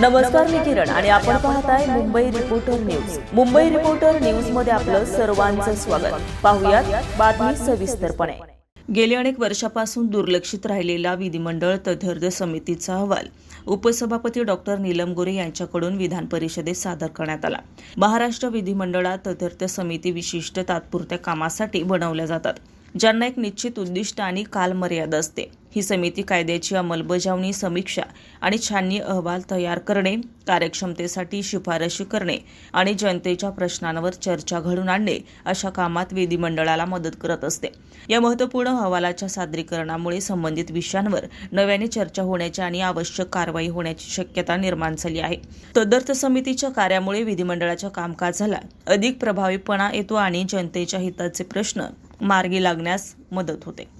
नमस्कार मी किरण आणि आपण पाहताय Mumbai reporter news Mumbai reporter न्यूजमध्ये आपलं सर्वांचं स्वागत. पाहुयात बातमी सविस्तरपणे. गेली अनेक वर्षापासून दुर्लक्षित राहिलेला विधिमंडळ तथर्द समितीचा अहवाल. उपसभापती डॉक्टर नीलम गोरे यांच्याकडून विधान परिषदेत सादर करण्यात आला. महाराष्ट्र विधिमंडळात तथर्थ समिती विशिष्ट तात्पुरत्या कामासाठी बनवल्या जातात ज्यांना एक निश्चित उद्दिष्ट आणि कालमर्यादा असते. ही समिती कायद्याची अंमलबजावणी समीक्षा आणि छाननी अहवाल तयार करणे कार्यक्षमतेसाठी शिफारशी करणे आणि जनतेच्या प्रश्नांवर चर्चा घडून आणणे अशा कामात विधिमंडळाला मदत करत असते. या महत्त्वपूर्ण अहवालाच्या सादरीकरणामुळे संबंधित विषयांवर नव्याने चर्चा होण्याची आणि आवश्यक कारवाई होण्याची शक्यता निर्माण झाली आहे. तदर्थ समितीच्या कार्यामुळे विधिमंडळाच्या कामकाजाला अधिक प्रभावीपणा येतो आणि जनतेच्या हिताचे प्रश्न मार्गी लागण्यास मदत होते.